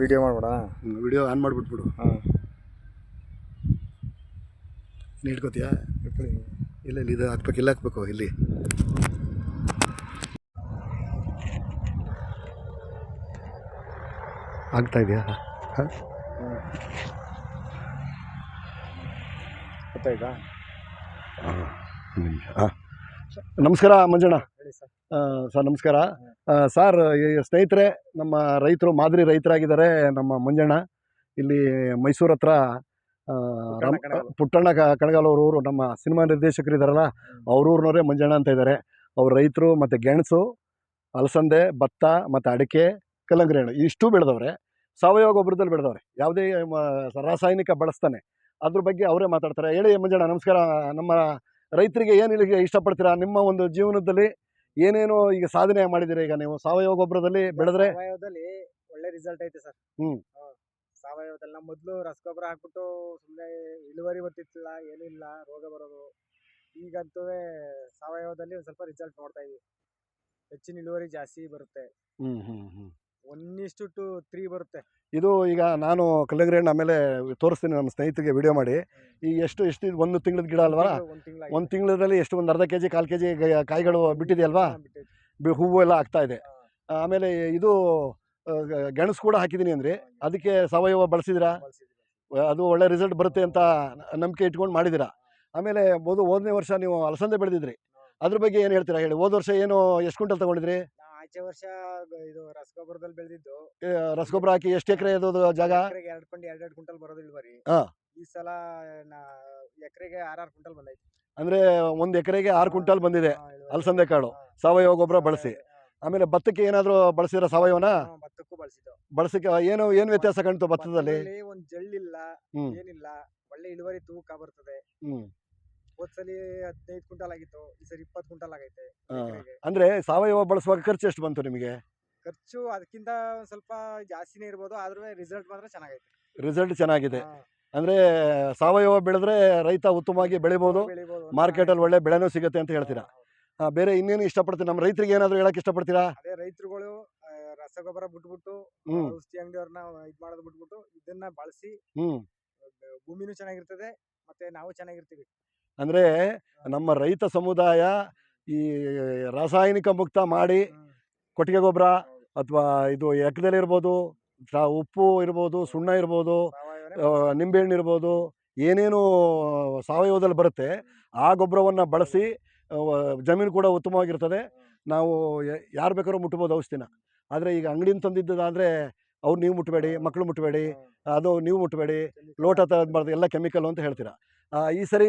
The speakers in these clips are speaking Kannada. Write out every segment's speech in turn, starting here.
ವಿಡಿಯೋ ಮಾಡ್ಬೇಡ? ವಿಡಿಯೋ ಆನ್ ಮಾಡಿಬಿಟ್ಬಿಡು. ಹಾಂ. ನೀನು ಇಟ್ಕೋತೀಯಾ ಇಲ್ಲ ಇಲ್ಲಿ ಇದು ಹಾಕ್ಬೇಕು ಇಲ್ಲಿ ಹಾಕ್ಬೇಕು ಇಲ್ಲಿ. ಆಗ್ತಾ ಇದೆಯಾ? ಹಾಂ? ಗೊತ್ತಾಯ್ತಾ? ಹಾಂ ನಮಸ್ಕಾರ ಮಂಜಣ್ಣ. ಸರ್. ನಮಸ್ಕಾರ. ಸರ್ ಸ್ನೇಹಿತರೆ ನಮ್ಮ ರೈತರು ಮಾದರಿ ರೈತರಾಗಿದ್ದಾರೆ ನಮ್ಮ ಮಂಜಣ್ಣ. ಇಲ್ಲಿ ಮೈಸೂರು ಹತ್ರ. ಪುಟ್ಟಣ್ಣ ಕ- ಕಣಗಾಲ್ ಊರು ನಮ್ಮ ಸಿನಿಮಾ ನಿರ್ದೇಶಕರು ಇದ್ದಾರಲ್ಲ ಅವ್ರೂರ್ನವರೇ ಮಂಜಣ್ಣ ಅಂತ ಇದ್ದಾರೆ ಅವ್ರ ರೈತರು ಮತ್ತು ಗೆಣಸು ಅಲಸಂದೆ ಭತ್ತ ಮತ್ತು ಅಡಿಕೆ ಕಲ್ಲಂಗಡಿ ಹಣ್ಣು ಇಷ್ಟು ಬೆಳೆದವ್ರೆ. ಸಾವಯವ ಗೊಬ್ಬರದಲ್ಲಿ ಬೆಳೆದವ್ರೆ. ಯಾವುದೇ ಮ- ರಾಸಾಯನಿಕ ಬಳಸ್ತಾನೆ. ಅದ್ರ ಬಗ್ಗೆ ಅವರೇ ಮಾತಾಡ್ತಾರೆ. ಹೇಳಿ ಮಂಜಣ್ಣ ನಮಸ್ಕಾರ. ನಮ್ಮ ರೈತರಿಗೆ ಏನು ಇಲ್ಲಿಗೆ ಇಷ್ಟಪಡ್ತೀರಾ? ನಿಮ್ಮ ಒಂದು ಜೀವನದಲ್ಲಿ ಏನೇನು ಈಗ ಸಾಧನೆ ಮಾಡಿದಿರ ಈಗ ನೀವು? ಸಾವಯವ ಗೊಬ್ಬರದಲ್ಲಿ ಬೆಳೆದ್ರೆ? ಸಾವಯವದಲ್ಲಿ ಒಳ್ಳೆ ರಿಸಲ್ಟ್ ಐತೆ ಸರ್. ಹ್ಮ್. ಸಾವಯವದಲ್ಲಿ ನಮ್ಮ ಮೊದಲು ರಸಗೊಬ್ಬರ ಹಾಕ್ಬಿಟ್ಟು ಸುಮ್ಮನೆ ಇಳುವರಿ ಬರ್ತಿತ್ತಿಲ್ಲ ಏನಿಲ್ಲ ಇಲ್ಲ ರೋಗ ಬರೋದು. ಈಗಂತೂ ಸಾವಯವದಲ್ಲಿ ಒಂದು ಸ್ವಲ್ಪ ರಿಸಲ್ಟ್ ನೋಡ್ತಾ ಇದೀವಿ. ಹೆಚ್ಚಿನ ಇಳುವರಿ ಜಾಸ್ತಿ ಬರುತ್ತೆ. ಹ್ಮ್ ಹ್ಮ್ ಹ್ಮ್. ಒನ್ ಇಷ್ಟು ಟು ತ್ರೀ ಬರುತ್ತೆ. ಇದು ಈಗ ನಾನು ಕಲ್ಲಂಗರಿ ಹಣ್ಣು ಆಮೇಲೆ ತೋರಿಸ್ತೀನಿ ನಮ್ಮ ಸ್ನೇಹಿತರಿಗೆ ವಿಡಿಯೋ ಮಾಡಿ. ಈ ಎಷ್ಟು ಎಷ್ಟು ಇದು ಒಂದು ತಿಂಗಳದ ಗಿಡ ಅಲ್ವಾ? ಒಂದು ತಿಂಗಳ ಒಂದು ತಿಂಗಳಲ್ಲಿ ಎಷ್ಟು ಒಂದು ಅರ್ಧ ಕೆ ಜಿ ಕಾಲು ಕೆ ಜಿ ಕಾಯಿಗಳು ಬಿಟ್ಟಿದೆಯಲ್ವಾ? ಬಿ- ಹೂವು ಎಲ್ಲ ಆಗ್ತಾ ಇದೆ. ಆಮೇಲೆ ಇದು ಆ, ಗ- ಗೆಣಸು ಕೂಡ ಹಾಕಿದ್ದೀನಿ ಅಂದರೆ ಅದಕ್ಕೆ ಸಾವಯವ ಬಳಸಿದಿರಾ ಅದು ಒಳ್ಳೆ ರಿಸಲ್ಟ್ ಬರುತ್ತೆ ಅಂತ ನಂಬಿಕೆ ಇಟ್ಕೊಂಡು ಮಾಡಿದ್ದೀರಾ? ಆಮೇಲೆ ಹೋದ ಹೋದನೇ ವರ್ಷ ನೀವು ಅಲಸಂದೆ ಬೆಳೆದಿದ್ರಿ. ಅದ್ರ ಬಗ್ಗೆ ಏನು ಹೇಳ್ತೀರಾ ಹೇಳಿ? ಹೋದ ವರ್ಷ ಏನು ಎಷ್ಟು ಕ್ವಿಂಟಲ್ ತೊಗೊಂಡಿದ್ರಿ? ಆಚೆ ವರ್ಷ ಇದು ರಸಗೊಬ್ಬರದಲ್ಲಿ ಬೆಳೆದಿದ್ದು. ಏ, ರಸಗೊಬ್ಬರ ಹಾಕಿ ಎಷ್ಟು ಎಕರೆ ಅದು ಜಾಗ? ಎರಡು ಕೊಂಡು ಎರಡೆರಡು ಕ್ವಿಂಟಲ್ ಬರೋದು ಇಳುವರಿ ಹಾ. ಈ ಸಲ ನಾ ಎಕರೆಗೆ ಆರಾರು ಕ್ವಿಂಟಲ್ ಬಂದೈತೆ. ಅಂದ್ರೆ ಒಂದು ಎಕರೆಗೆ ಆರು ಕ್ವಿಂಟಲ್ ಬಂದಿದೆ. ಹಾ, ಇಳುವರಿ. ಅಲಸಂದೆ ಕಾಳು. ಹಾ. ಸಾವಯವ ಗೊಬ್ಬರ ಬಳಸಿ. ಆಮೇಲೆ ಭತ್ತಕ್ಕೆ ಏನಾದರೂ ಬಳಸಿದ್ರ ಸಾವಯವನ? ಹಾ, ಭತ್ತಕ್ಕೂ ಬಳಸಿದ್ದು. ಬಳಸಕ್ಕೆ ಏನು ಏನು ವ್ಯತ್ಯಾಸ ಕಾಣ್ತು ಭತ್ತದಲ್ಲಿ? ಭತ್ತದಲ್ಲಿ ಒಂದ್ ಜಳ್ಳಿಲ್ಲ ಹ್ಮ್. ಏನಿಲ್ಲ. ಒಳ್ಳೆ ಇಳುವರಿ ತೂಕ ಬರ್ತದೆ. ಹ್ಮ್. ಹೋದ್ಸಲಿ ಹದಿನೈದು ಕ್ವಿಂಟಲ್ ಆಗಿತ್ತು ಈ ಸರಿ ಇಪ್ಪತ್ತು ಕ್ವಿಂಟಲ್ ಆಗೈತೆ ಹಾ. ಎಕರೆಗೆ. ಅಂದರೆ ಸಾವಯವ ಬಳಸುವಾಗ ಖರ್ಚು ಎಷ್ಟು ಬಂತು ನಿಮಗೆ? ಖರ್ಚು ಅದಕ್ಕಿಂತ ಒಂದ್ ಸ್ವಲ್ಪ ಜಾಸ್ತಿನೇ ಇರ್ಬೋದು ಆದ್ರೂ ರಿಸಲ್ಟ್ ಮಾತ್ರ ಚೆನ್ನಾಗೈತೆ. ರಿಸಲ್ಟ್ ಚೆನ್ನಾಗಿದೆ. ಅಂದ್ರೆ ಅಂದರೆ ಸಾವಯವ ಬೆಳೆದ್ರೆ ರೈತ ಉತ್ತಮವಾಗಿ ಬೆಳಿಬಹುದು ಬೆಳಿಬೋದು ಅಲ್ಲಿ ಒಳ್ಳೆ ಬೆಳೆನೂ ಸಿಗುತ್ತೆ ಅಂತ ಹೇಳ್ತೀರಾ? ಹೌದು. ಬೇರೆ ಇನ್ನೇನು ಇಷ್ಟಪಡ್ತೀರಾ? ನಮ್ಮ ರೈತರಿಗೆ ಏನಾದ್ರು ಹೇಳಕ್ ಇಷ್ಟಪಡ್ತೀರಾ? ಅದೇ ರೈತರುಗಳು ರಸಗೊಬ್ಬರ ಬಿಟ್ಬಿಟ್ಟು ಹ್ಮ್. ಔಷಧಿ ಅಂಗಡಿಯವ್ರನ್ನ ಇದ್ ಮಾಡೋದು ಬಿಟ್ಬಿಟ್ಟು ಇದನ್ನ ಬಳಸಿ ಹ್ಮ್. ಭೂಮಿನೂ ಚೆನ್ನಾಗಿರ್ತದೆ ಮತ್ತೆ ನಾವು ಚೆನ್ನಾಗಿರ್ತೀವಿ. ಅಂದರೆ ನಮ್ಮ ರೈತ ಸಮುದಾಯ ಈ ರಾಸಾಯನಿಕ ಮುಕ್ತ ಮಾಡಿ ಕೊಟ್ಟಿಗೆ ಗೊಬ್ಬರ. ಅಥವಾ ಇದು ಎಕ್ಕದಲ್ಲಿ ಇರ್ಬೋದು ಉಪ್ಪು ಇರ್ಬೋದು ಸುಣ್ಣ ಇರ್ಬೋದು ನಿಂಬೆಹಣ್ಣು ಇರ್ಬೋದು ಏನೇನು ಸಾವಯವದಲ್ಲಿ ಬರುತ್ತೆ ಆ ಗೊಬ್ಬರವನ್ನು ಬಳಸಿ ಜಮೀನು ಕೂಡ ಉತ್ತಮವಾಗಿರ್ತದೆ. ನಾವು ಯಾರು ಬೇಕಾದ್ರೂ ಮುಟ್ಬೋದು ಔಷಧಿನ. ಆದರೆ ಈಗ ಅಂಗಡಿಯಿಂದ ತಂದಿದ್ದಾದರೆ ಅವ್ರು ನೀವು ಮುಟ್ಟಬೇಡಿ ಮಕ್ಕಳು ಮುಟ್ಟಬೇಡಿ ಅದು ನೀವು ಮುಟ್ಟಬೇಡಿ ಲೋಟ ತಗಬಾರ್ದು ಎಲ್ಲ ಕೆಮಿಕಲ್ ಅಂತ ಹೇಳ್ತೀರಾ. ಈ ಸರಿ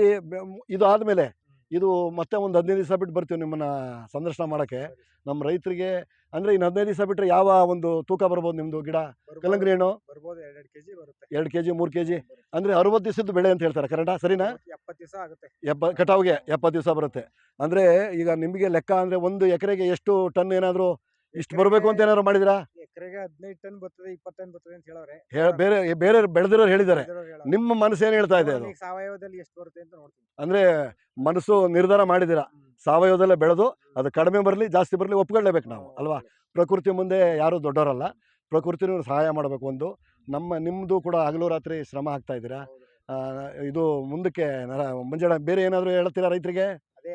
ಇದು ಆದಮೇಲೆ ಇದು ಮತ್ತೆ ಒಂದು ಹದಿನೈದು ದಿವಸ ಬಿಟ್ಟು ಬರ್ತೀವಿ ನಿಮ್ಮನ್ನು ಸಂದರ್ಶನ ಮಾಡೋಕ್ಕೆ. ನಮ್ಮ ರೈತರಿಗೆ ಅಂದರೆ ಇನ್ನು ಹದಿನೈದು ದಿವಸ ಬಿಟ್ಟರೆ ಯಾವ ಒಂದು ತೂಕ ಬರ್ಬೋದು ನಿಮ್ಮದು ಗಿಡ? ಕಲಂಗ್ರಿ ಕಲ್ಲಂಗಡಿ ಹಣ್ಣು? ಬರ್ಬೋದು ಎರಡೆರಡು ಕೆಜಿ ಬರುತ್ತೆ. ಎರಡು ಕೆ ಜಿ ಮೂರು ಕೆ ಜಿ ಅಂದರೆ ಅರವತ್ತು ದಿವಸದ್ದು ಬೆಳೆ ಅಂತ ಹೇಳ್ತಾರೆ ಕರೆಕ್ಟಾ ಸರಿನಾ? ಎಪ್ಪತ್ತು ದಿವಸ ಆಗುತ್ತೆ. ಎಪ್ಪ ಕಟಾವಿಗೆ ಎಪ್ಪತ್ತು ದಿವಸ ಬರುತ್ತೆ. ಅಂದರೆ ಈಗ ನಿಮಗೆ ಲೆಕ್ಕ ಅಂದರೆ ಒಂದು ಎಕರೆಗೆ ಎಷ್ಟು ಟನ್ ಏನಾದರೂ ಇಷ್ಟು ಬರಬೇಕು ಅಂತ ಏನಾದ್ರು ಮಾಡಿದಿರಾ? ಎಕರೆಗೆ ಹದಿನೈದು ಟನ್ ಬರ್ತದೆ ಇಪ್ಪತ್ತು ಟನ್ ಬರ್ತದೆ ಅಂತ ಹೇಳೋರೆ ಹೇ ಬೇರೆ ಬೇರೆ ಬೆಳೆದಿರೋರು ಹೇಳಿದ್ದಾರೆ. ಹೇಳೋರೆ. ನಿಮ್ಮ ಮನಸ್ಸು ಏನು ಹೇಳ್ತಾ ಇದೆ ಅದು? ಸಾವಯವದಲ್ಲಿ ಎಷ್ಟು ಬರುತ್ತೆ ಅಂತ ನೋಡ್ತೀನಿ. ಅಂದ್ರೆ ಮನಸ್ಸು ನಿರ್ಧಾರ ಮಾಡಿದಿರ ಹ್ಮ್. ಸಾವಯವದಲ್ಲೇ ಬೆಳೆದು ಅದು ಕಡಿಮೆ ಬರಲಿ ಜಾಸ್ತಿ ಬರಲಿ ಒಪ್ಕೊಳ್ಳೇಬೇಕು ನಾವು ಅಲ್ವಾ? ಪ್ರಕೃತಿ ಮುಂದೆ ಯಾರೂ ದೊಡ್ಡವರಲ್ಲ. ಪ್ರಕೃತಿನೂ ಸಹಾಯ ಮಾಡಬೇಕು ಒಂದು. ನಮ್ಮ ನಿಮ್ಮದು ಕೂಡ ಹಗಲು ರಾತ್ರಿ ಶ್ರಮ ಹಾಕ್ತಾ ಇದ್ದೀರಾ? ಹೌದು. ಆ, ಇದು ಮುಂದಕ್ಕೆ ನರ ಮುಂಜಾನೆ ಬೇರೆ ಏನಾದರೂ ಹೇಳ್ತೀರಾ ರೈತರಿಗೆ? ಅದೇ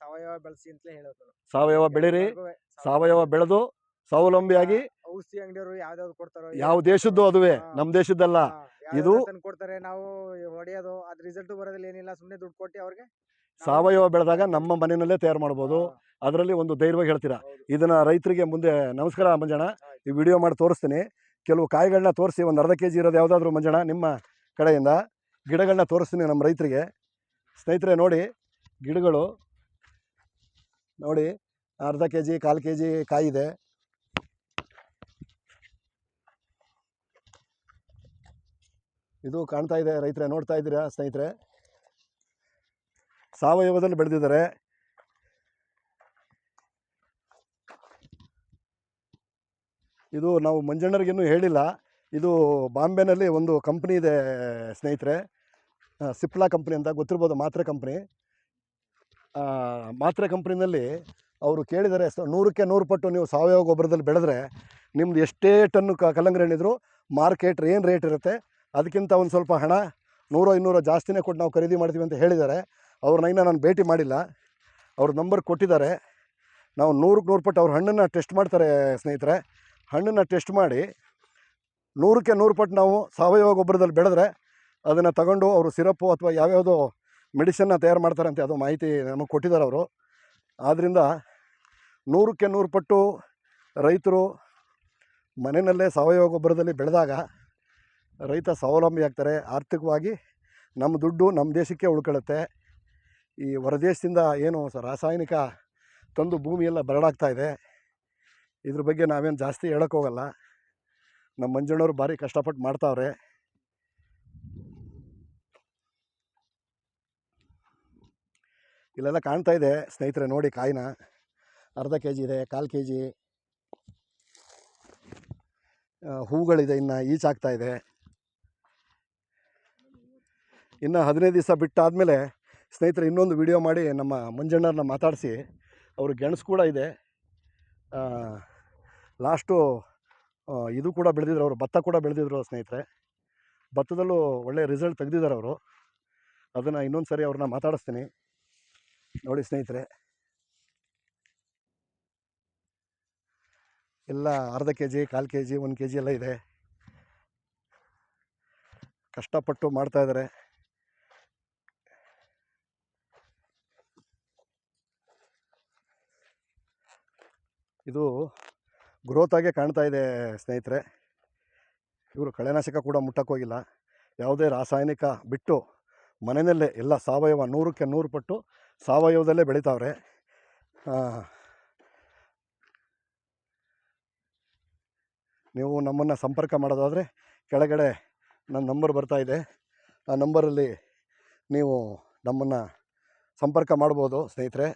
ಸಾವಯವ ಬೆಳೆಸಿ ಅಂತಲೇ ಹೇಳೋದು. ಸಾವಯವ ಬೆಳೀರಿ. ಸಾವಯವ ಬೆಳೆದು ಸ್ವಾವಲಂಬಿಯಾಗಿ ಔಷಧಿ ಅಂಗಡಿಯವರು ಯಾವ್ದಾವ್ದು ಕೊಡ್ತಾರೋ ಯಾವ ದೇಶದ್ದು ಅದುವೇ. ನಮ್ಮ ದೇಶದ್ದಲ್ಲ. ಇದು- ಕೊಡ್ತಾರೆ ನಾವು ಹೊಡೆಯೋದು ಅದ್ ರಿಸಲ್ಟ್ ಬರೋದಿಲ್ಲ ಏನಿಲ್ಲ ಸುಮ್ಮನೆ ದುಡ್ಡು ಕೊಟ್ಟು ಅವ್ರಿಗೆ ಸಾವಯವ ಬೆಳೆದಾಗ ನಮ್ಮ ಮನೆಯಲ್ಲೇ ತಯಾರು ಮಾಡ್ಬೋದು. ಅದರಲ್ಲಿ ಒಂದು ಧೈರ್ಯವಾಗಿ ಹೇಳ್ತೀರಾ. ಇದನ್ನ ರೈತರಿಗೆ ಮುಂದೆ ನಮಸ್ಕಾರ ಮಂಜಣ ಈ ವಿಡಿಯೋ ಮಾಡಿ ತೋರಿಸ್ತೀನಿ. ಕೆಲವು ಕಾಯಿಗಳನ್ನ ತೋರಿಸಿ ಒಂದು ಅರ್ಧ ಕೆ ಜಿ ಇರೋದು ಯಾವುದಾದ್ರೂ ಮಂಜಣ ನಿಮ್ಮ ಕಡೆಯಿಂದ ಗಿಡಗಳನ್ನ ತೋರಿಸ್ತೀನಿ ನಮ್ಮ ರೈತರಿಗೆ. ಸ್ನೇಹಿತರೆ ನೋಡಿ ಗಿಡಗಳು ನೋಡಿ ಅರ್ಧ ಕೆ ಜಿ ಕಾಲು ಕೆ ಜಿ ಕಾಯಿದೆ. ಇದು ಕಾಣ್ತಾ ಇದೆ, ರೈತರೆ ನೋಡ್ತಾ ಇದ್ದೀರಾ ಸ್ನೇಹಿತರೆ? ಸಾವಯವದಲ್ಲಿ ಬೆಳೆದಿದ್ದಾರೆ. ಇದು ನಾವು ಮಂಜಣ್ಣರಿಗೇನು ಹೇಳಿಲ್ಲ. ಇದು ಬಾಂಬೆನಲ್ಲಿ ಒಂದು ಕಂಪ್ನಿ ಇದೆ ಸ್ನೇಹಿತರೆ. ಸಿಪ್ಲಾ ಕಂಪ್ನಿ ಅಂತ ಗೊತ್ತಿರ್ಬೋದು, ಮಾತ್ರೆ ಕಂಪ್ನಿ. ಮಾತ್ರೆ ಕಂಪ್ನಿನಲ್ಲಿ ಅವರು ಕೇಳಿದರೆ ನೂರಕ್ಕೆ ನೂರು ಪಟ್ಟು ನೀವು ಸಾವಯವ ಗೊಬ್ಬರದಲ್ಲಿ ಬೆಳೆದ್ರೆ ನಿಮ್ದು ಎಷ್ಟೇ ಟನ್ನು ಕಲ್ಲಂಗಡಿ ಹಣ್ಣಿದ್ರು ಮಾರ್ಕೆಟ್ ಏನು ರೇಟ್ ಇರುತ್ತೆ ಅದಕ್ಕಿಂತ ಒಂದು ಸ್ವಲ್ಪ ಹಣ ನೂರೋ ಇನ್ನೂರೋ ಜಾಸ್ತಿನೇ ಕೊಟ್ಟು ನಾವು ಖರೀದಿ ಮಾಡ್ತೀವಿ ಅಂತ ಹೇಳಿದ್ದಾರೆ. ಅವ್ರನ್ನ ಇನ್ನೂ ನಾನು ಭೇಟಿ ಮಾಡಿಲ್ಲ. ಅವ್ರ ನಂಬರ್ ಕೊಟ್ಟಿದ್ದಾರೆ. ನಾವು ನೂರಕ್ಕೆ ನೂರು ಪಟ್ಟು ಅವ್ರ ಹಣ್ಣನ್ನು ಟೆಸ್ಟ್ ಮಾಡ್ತಾರೆ ಸ್ನೇಹಿತರೆ. ಹಣ್ಣನ್ನು ಟೆಸ್ಟ್ ಮಾಡಿ ನೂರಕ್ಕೆ ನೂರು ಪಟ್ಟು ನಾವು ಸಾವಯವ ಗೊಬ್ಬರದಲ್ಲಿ ಬೆಳೆದ್ರೆ ಅದನ್ನು ತಗೊಂಡು ಅವರು ಸಿರಪ್ಪು ಅಥವಾ ಯಾವ್ಯಾವುದೋ ಮೆಡಿಸನ್ನ ತಯಾರು ಮಾಡ್ತಾರೆ ಅಂತ ಅದು ಮಾಹಿತಿ ನಮಗೆ ಕೊಟ್ಟಿದ್ದಾರೆ ಅವರು. ಆದ್ದರಿಂದ ನೂರಕ್ಕೆ ನೂರು ಪಟ್ಟು ರೈತರು ಮನೆಯಲ್ಲೇ ಸಾವಯವ ಗೊಬ್ಬರದಲ್ಲಿ ಬೆಳೆದಾಗ ರೈತ ಸ್ವಾವಲಂಬಿ ಆಗ್ತಾರೆ. ಆರ್ಥಿಕವಾಗಿ ನಮ್ಮ ದುಡ್ಡು ನಮ್ಮ ದೇಶಕ್ಕೆ ಉಳ್ಕೊಳ್ಳುತ್ತೆ. ಈ ಹೊರದೇಶದಿಂದ ಏನು ರಾಸಾಯನಿಕ ತಂದು ಭೂಮಿಯೆಲ್ಲ ಬರಡಾಗ್ತಾ ಇದೆ. ಇದ್ರ ಬಗ್ಗೆ ನಾವೇನು ಜಾಸ್ತಿ ಹೇಳೋಕ್ಕೋಗಲ್ಲ ನಮ್ಮ ಮಂಜಣ್ಣವರು ಭಾರಿ ಕಷ್ಟಪಟ್ಟು ಮಾಡ್ತಾವ್ರೆ. ಇಲ್ಲೆಲ್ಲ ಕಾಣ್ತಾ ಇದೆ ಸ್ನೇಹಿತರೆ ನೋಡಿ ಕಾಯಿನ. ಅರ್ಧ ಕೆ ಜಿ ಇದೆ, ಕಾಲು ಕೆ ಜಿ ಹೂಗಳಿದೆ ಇನ್ನು ಈಚಾಗ್ತಾ ಇದೆ. ಇನ್ನು ಹದಿನೈದು ದಿವಸ ಬಿಟ್ಟಾದಮೇಲೆ ಸ್ನೇಹಿತರೆ ಇನ್ನೊಂದು ವಿಡಿಯೋ ಮಾಡಿ ನಮ್ಮ ಮಂಜಣ್ಣರನ್ನ ಮಾತಾಡಿಸಿ. ಅವರು ಗೆಣಸು ಕೂಡ ಇದೆ. ಲಾಸ್ಟು ಇದು ಕೂಡ ಬೆಳೆದಿದ್ರು ಅವರು, ಭತ್ತ ಕೂಡ ಬೆಳೆದಿದ್ರು ಸ್ನೇಹಿತರೆ. ಭತ್ತದಲ್ಲೂ ಒಳ್ಳೆಯ ರಿಸಲ್ಟ್ ತೆಗೆದಿದ್ದಾರೆ ಅವರು. ಅದನ್ನು ಇನ್ನೊಂದು ಸರಿ ಅವ್ರನ್ನ ಮಾತಾಡಿಸ್ತೀನಿ. ನೋಡಿ ಸ್ನೇಹಿತರೆ. ಎಲ್ಲ ಅರ್ಧ ಕೆ ಜಿ ಕಾಲು ಕೆ ಜಿ ಒಂದು ಕೆ ಜಿ ಎಲ್ಲ ಇದೆ. ಕಷ್ಟಪಟ್ಟು ಮಾಡ್ತಾ ಇದು ಗ್ರೋತ್ ಆಗೇ ಕಾಣ್ತಾ ಇದೆ ಸ್ನೇಹಿತರೆ. ಇವರು ಕಳೆನಾಶಕ ಕೂಡ ಮುಟ್ಟಕ್ಕೋಗಿಲ್ಲ ಯಾವುದೇ ರಾಸಾಯನಿಕ ಬಿಟ್ಟು ಮನೆಯಲ್ಲೇ ಎಲ್ಲ ಸಾವಯವ ನೂರಕ್ಕೆ ನೂರು ಪಟ್ಟು ಸಾವಯವದಲ್ಲೇ ಬೆಳಿತಾವ್ರೆ. ನೀವು ನಮ್ಮನ್ನು ಸಂಪರ್ಕ ಮಾಡೋದಾದರೆ ಕೆಳಗಡೆ ನನ್ನ ನಂಬರ್ ಬರ್ತಾ ಇದೆ. ಆ ನಂಬರಲ್ಲಿ ನೀವು ನಮ್ಮನ್ನು ಸಂಪರ್ಕ ಮಾಡ್ಬೋದು ಸ್ನೇಹಿತರೆ.